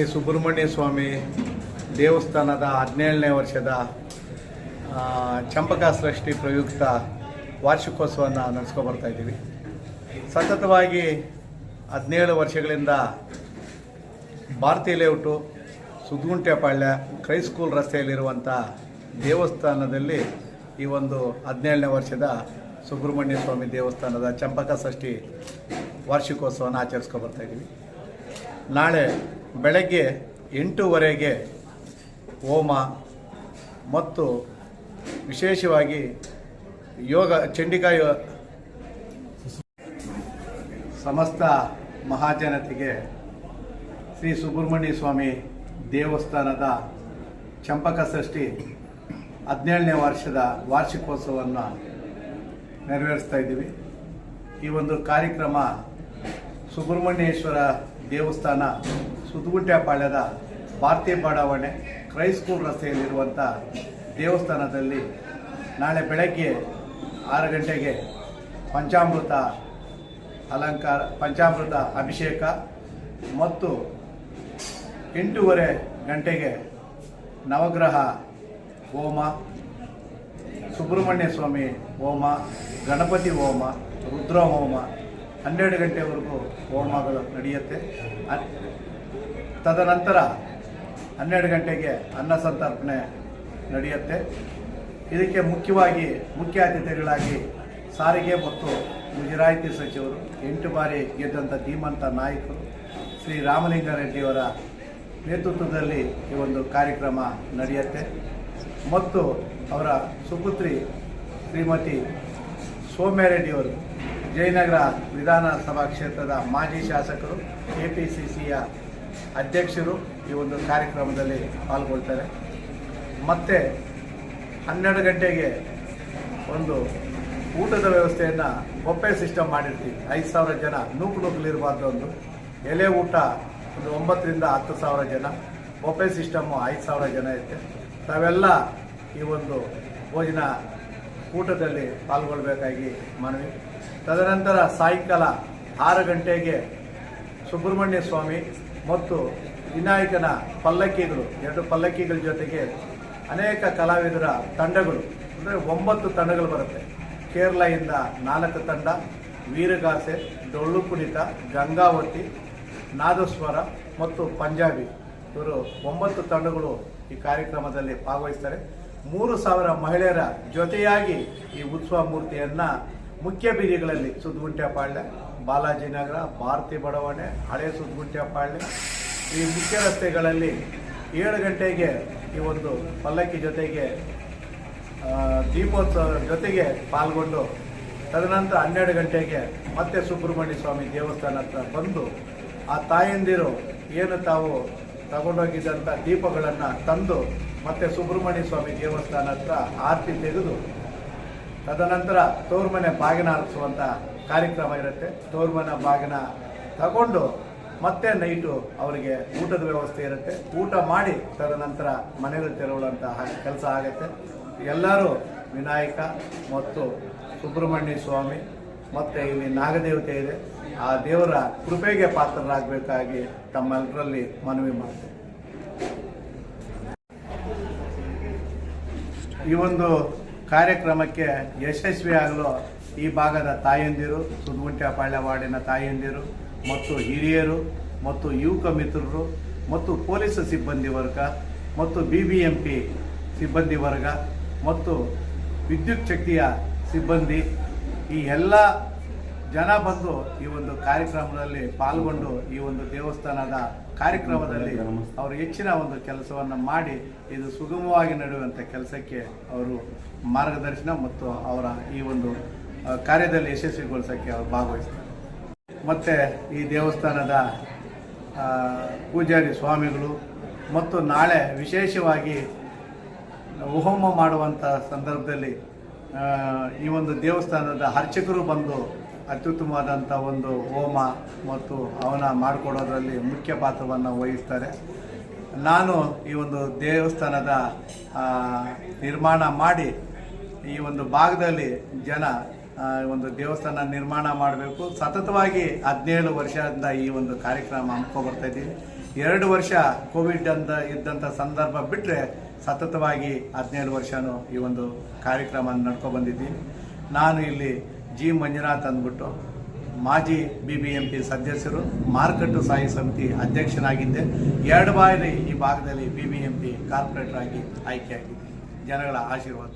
ಶ್ರೀ ಸುಬ್ರಹ್ಮಣ್ಯ ಸ್ವಾಮಿ ದೇವಸ್ಥಾನದ ಹದಿನೇಳನೇ ವರ್ಷದ ಚಂಪಕ ಸೃಷ್ಟಿ ಪ್ರಯುಕ್ತ ವಾರ್ಷಿಕೋತ್ಸವವನ್ನು ನಡೆಸ್ಕೊಬರ್ತಾ ಇದ್ದೀವಿ. ಸತತವಾಗಿ ಹದಿನೇಳು ವರ್ಷಗಳಿಂದ ಭಾರತೀಯ ಲೇಔಟು ಸುದ್ಗುಂಟೆಪಾಳ್ಯ ಕ್ರೈ ಸ್ಕೂಲ್ ರಸ್ತೆಯಲ್ಲಿರುವಂಥ ದೇವಸ್ಥಾನದಲ್ಲಿ ಈ ಒಂದು ಹದಿನೇಳನೇ ವರ್ಷದ ಸುಬ್ರಹ್ಮಣ್ಯ ಸ್ವಾಮಿ ದೇವಸ್ಥಾನದ ಚಂಪಕ ಷಷ್ಠಿ ವಾರ್ಷಿಕೋತ್ಸವವನ್ನು ಆಚರಿಸ್ಕೊ ಬರ್ತಾ ಇದ್ದೀವಿ. ನಾಳೆ ಬೆಳಗ್ಗೆ ಎಂಟೂವರೆಗೆ ಹೋಮ ಮತ್ತು ವಿಶೇಷವಾಗಿ ಯೋಗ ಚಂಡಿಕಾ ಸಮಸ್ತ ಮಹಾಜನತೆಗೆ ಶ್ರೀ ಸುಬ್ರಹ್ಮಣ್ಯ ಸ್ವಾಮಿ ದೇವಸ್ಥಾನದ ಚಂಪಕ ಷಷ್ಠಿ ಹದಿನೇಳನೇ ವರ್ಷದ ವಾರ್ಷಿಕೋತ್ಸವವನ್ನು ನೆರವೇರಿಸ್ತಾ ಇದ್ದೀವಿ. ಈ ಒಂದು ಕಾರ್ಯಕ್ರಮ ಸುಬ್ರಹ್ಮಣ್ಯೇಶ್ವರ ದೇವಸ್ಥಾನ ಸುತ್ತಗುಂಟೆಪಾಳ್ಯದ ಭಾರತೀಯ ಬಡಾವಣೆ ಕ್ರೈಸ್ಕೂಲ್ ರಸ್ತೆಯಲ್ಲಿರುವಂಥ ದೇವಸ್ಥಾನದಲ್ಲಿ ನಾಳೆ ಬೆಳಗ್ಗೆ ಆರು ಗಂಟೆಗೆ ಪಂಚಾಮೃತ ಅಲಂಕಾರ, ಪಂಚಾಮೃತ ಅಭಿಷೇಕ ಮತ್ತು ಎಂಟೂವರೆ ಗಂಟೆಗೆ ನವಗ್ರಹ ಹೋಮ, ಸುಬ್ರಹ್ಮಣ್ಯ ಸ್ವಾಮಿ ಹೋಮ, ಗಣಪತಿ ಹೋಮ ರುದ್ರ ಹೋಮ ಹನ್ನೆರಡು ಗಂಟೆವರೆಗೂ ಹೋಮಗಳು ನಡೆಯುತ್ತೆ. ತದನಂತರ ಹನ್ನೆರಡು ಗಂಟೆಗೆ ಅನ್ನ ಸಂತರ್ಪಣೆ ನಡೆಯುತ್ತೆ. ಇದಕ್ಕೆ ಮುಖ್ಯವಾಗಿ ಮುಖ್ಯ ಅತಿಥಿಗಳಾಗಿ ಸಾರಿಗೆ ಮತ್ತು ಗುಜರಾತಿ ಸಚಿವರು, ಎಂಟು ಬಾರಿ ಗೆದ್ದಂಥ ಧೀಮಂತ ನಾಯಕರು, ಶ್ರೀ ರಾಮಲಿಂಗಾರೆಡ್ಡಿಯವರ ನೇತೃತ್ವದಲ್ಲಿ ಈ ಒಂದು ಕಾರ್ಯಕ್ರಮ ನಡೆಯುತ್ತೆ. ಮತ್ತು ಅವರ ಸುಪುತ್ರಿ ಶ್ರೀಮತಿ ಸೌಮ್ಯಾರೆಡ್ಡಿಯವರು ಜಯನಗರ ವಿಧಾನಸಭಾ ಕ್ಷೇತ್ರದ ಮಾಜಿ ಶಾಸಕರು ಕೆ ಪಿ ಅಧ್ಯಕ್ಷರು ಈ ಒಂದು ಕಾರ್ಯಕ್ರಮದಲ್ಲಿ ಪಾಲ್ಗೊಳ್ತಾರೆ. ಮತ್ತು ಹನ್ನೆರಡು ಗಂಟೆಗೆ ಒಂದು ಊಟದ ವ್ಯವಸ್ಥೆಯನ್ನು ಬೊಪ್ಪೆ ಸಿಸ್ಟಮ್ ಮಾಡಿರ್ತೀವಿ. ಐದು ಸಾವಿರ ಜನ ನೂಕು ನೂಕಲಿರಬಾರ್ದು ಒಂದು. ಎಲೆ ಊಟ ಒಂದು ಒಂಬತ್ತರಿಂದ ಹತ್ತು ಸಾವಿರ ಜನ ಬೊಪ್ಪೆ ಸಿಸ್ಟಮ್ಮು ಐದು ಸಾವಿರ ಜನ ಇರುತ್ತೆ. ತಾವೆಲ್ಲ ಈ ಒಂದು ಭೋಜನ ಊಟದಲ್ಲಿ ಪಾಲ್ಗೊಳ್ಳಬೇಕಾಗಿ ಮನವಿ. ತದನಂತರ ಸಾಯಂಕಾಲ ಆರು ಗಂಟೆಗೆ ಸುಬ್ರಹ್ಮಣ್ಯ ಸ್ವಾಮಿ ಮತ್ತು ವಿನಾಯಕನ ಪಲ್ಲಕ್ಕಿಗಳು, ಎರಡು ಪಲ್ಲಕ್ಕಿಗಳ ಜೊತೆಗೆ ಅನೇಕ ಕಲಾವಿದರ ತಂಡಗಳು, ಅಂದರೆ ಒಂಬತ್ತು ತಂಡಗಳು ಬರುತ್ತೆ. ಕೇರಳದಿಂದ ನಾಲ್ಕು ತಂಡ, ವೀರಗಾಸೆ, ಡೊಳ್ಳು ಕುಣಿತ, ಗಂಗಾವತಿ, ನಾದಸ್ವರ ಮತ್ತು ಪಂಜಾಬಿ. ಇವರು ಒಂಬತ್ತು ತಂಡಗಳು ಈ ಕಾರ್ಯಕ್ರಮದಲ್ಲಿ ಭಾಗವಹಿಸ್ತಾರೆ. ಮೂರು ಸಾವಿರ ಮಹಿಳೆಯರ ಜೊತೆಯಾಗಿ ಈ ಉತ್ಸವ ಮೂರ್ತಿಯನ್ನು ಮುಖ್ಯ ಬೀದಿಗಳಲ್ಲಿ ಸುದ್ಗುಂಟೆಪಾಳ್ಯ ಬಾಲಾಜಿನಗರ ಭಾರತಿ ಬಡಾವಣೆ, ಹಳೆ ಸುದ್ಗುಂಟೆಪಾಳ್ಯ ಈ ಮುಖ್ಯ ರಸ್ತೆಗಳಲ್ಲಿ ಏಳು ಗಂಟೆಗೆ ಈ ಒಂದು ಪಲ್ಲಕ್ಕಿ ಜೊತೆಗೆ ದೀಪೋತ್ಸವ ಜೊತೆಗೆ ಪಾಲ್ಗೊಂಡು ತದನಂತರ ಹನ್ನೆರಡು ಗಂಟೆಗೆ ಮತ್ತೆ ಸುಬ್ರಹ್ಮಣ್ಯ ಸ್ವಾಮಿ ದೇವಸ್ಥಾನ ಹತ್ರ ಬಂದು ಆ ತಾಯಂದಿರು ಏನು ತಾವು ತಗೊಂಡೋಗಿದ್ದಂಥ ದೀಪಗಳನ್ನು ತಂದು ಮತ್ತೆ ಸುಬ್ರಹ್ಮಣ್ಯ ಸ್ವಾಮಿ ದೇವಸ್ಥಾನ ಹತ್ರ ಆರತಿ ತೆಗೆದು ತದನಂತರ ತೋರ್ಮನೆ ಬಾಗಿನ ಹಾರಿಸುವಂಥ ಕಾರ್ಯಕ್ರಮ ಇರುತ್ತೆ. ತೋರ್ಮನೆ ಬಾಗಿನ ತಗೊಂಡು ಮತ್ತೆ ನೈಟು ಅವರಿಗೆ ಊಟದ ವ್ಯವಸ್ಥೆ ಇರುತ್ತೆ. ಊಟ ಮಾಡಿ ತದನಂತರ ಮನೆಗಳು ತೆರಳುವಂತಹ ಕೆಲಸ ಆಗುತ್ತೆ. ಎಲ್ಲರೂ ವಿನಾಯಕ ಮತ್ತು ಸುಬ್ರಹ್ಮಣ್ಯ ಸ್ವಾಮಿ ಮತ್ತು ಇಲ್ಲಿ ನಾಗದೇವತೆ ಇದೆ. ಆ ದೇವರ ಕೃಪೆಗೆ ಪಾತ್ರರಾಗಬೇಕಾಗಿ ತಮ್ಮೆಲ್ಲರಲ್ಲಿ ಮನವಿ ಮಾಡ್ತೇವೆ ಈ ಒಂದು ಕಾರ್ಯಕ್ರಮಕ್ಕೆ ಯಶಸ್ವಿಯಾಗಲು ಈ ಭಾಗದ ತಾಯಂದಿರು ಸುದ್ಗುಂಟೆಪಾಳ್ಯ ವಾರ್ಡಿನ ತಾಯಂದಿರು, ಮತ್ತು ಹಿರಿಯರು, ಮತ್ತು ಯುವಕ ಮಿತ್ರರು, ಮತ್ತು ಪೊಲೀಸ್ ಸಿಬ್ಬಂದಿ ವರ್ಗ, ಮತ್ತು ಬಿ ಬಿ ಎಂ ಸಿಬ್ಬಂದಿ ವರ್ಗ, ಮತ್ತು ವಿದ್ಯುತ್ ಶಕ್ತಿಯ ಸಿಬ್ಬಂದಿ, ಈ ಎಲ್ಲ ಜನ ಬಂದು ಈ ಒಂದು ಕಾರ್ಯಕ್ರಮದಲ್ಲಿ ಪಾಲ್ಗೊಂಡು ಈ ಒಂದು ದೇವಸ್ಥಾನದ ಕಾರ್ಯಕ್ರಮದಲ್ಲಿ ಅವರು ಹೆಚ್ಚಿನ ಒಂದು ಕೆಲಸವನ್ನು ಮಾಡಿ ಇದು ಸುಗಮವಾಗಿ ನಡೆಯುವಂಥ ಕೆಲಸಕ್ಕೆ ಅವರು ಮಾರ್ಗದರ್ಶನ ಮತ್ತು ಅವರ ಈ ಒಂದು ಕಾರ್ಯದಲ್ಲಿ ಯಶಸ್ವಿಗೊಳಿಸೋಕ್ಕೆ ಅವರು ಭಾಗವಹಿಸ್ತಾರೆ. ಮತ್ತು ಈ ದೇವಸ್ಥಾನದ ಪೂಜಾರಿ ಸ್ವಾಮಿಗಳು ಮತ್ತು ನಾಳೆ ವಿಶೇಷವಾಗಿ ಹೋಮ ಮಾಡುವಂಥ ಸಂದರ್ಭದಲ್ಲಿ ಈ ಒಂದು ದೇವಸ್ಥಾನದ ಅರ್ಚಕರು ಬಂದು ಅತ್ಯುತ್ತಮವಾದಂಥ ಒಂದು ಹೋಮ ಮತ್ತು ಅವನ ಮಾಡಿಕೊಡೋದ್ರಲ್ಲಿ ಮುಖ್ಯ ಪಾತ್ರವನ್ನು ವಹಿಸ್ತಾರೆ. ನಾನು ಈ ಒಂದು ದೇವಸ್ಥಾನದ ನಿರ್ಮಾಣ ಮಾಡಿ ಈ ಒಂದು ಭಾಗದಲ್ಲಿ ಜನ ಒಂದು ದೇವಸ್ಥಾನ ನಿರ್ಮಾಣ ಮಾಡಬೇಕು. ಸತತವಾಗಿ ಹದಿನೇಳು ವರ್ಷದಿಂದ ಈ ಒಂದು ಕಾರ್ಯಕ್ರಮ ಹಮ್ಮಿಕೊ ಬರ್ತಾ ಇದ್ದೀವಿ ಎರಡು ವರ್ಷ ಕೋವಿಡ್ ಅಂತ ಇದ್ದಂಥ ಸಂದರ್ಭ ಬಿಟ್ಟರೆ ಸತತವಾಗಿ ಹದಿನೇಳು ವರ್ಷನೂ ಈ ಒಂದು ಕಾರ್ಯಕ್ರಮ ನಡ್ಕೊ ಬಂದಿದ್ದೀನಿ. ನಾನು ಇಲ್ಲಿ ಜಿ ಮಂಜುನಾಥ್ ಅಂದ್ಬಿಟ್ಟು ಮಾಜಿ ಬಿ ಬಿ ಎಂ ಪಿ ಸದಸ್ಯರು ಮಾರುಕಟ್ಟು ಸಾಯಿ ಸಮಿತಿ ಅಧ್ಯಕ್ಷನಾಗಿದ್ದೆ ಎರಡು ಬಾರಿ ಈ ಭಾಗದಲ್ಲಿ B B M P corporator ಆಗಿ ಆಯ್ಕೆಯಾಗಿದ್ದೆ. ಜನಗಳ ಆಶೀರ್ವಾದ.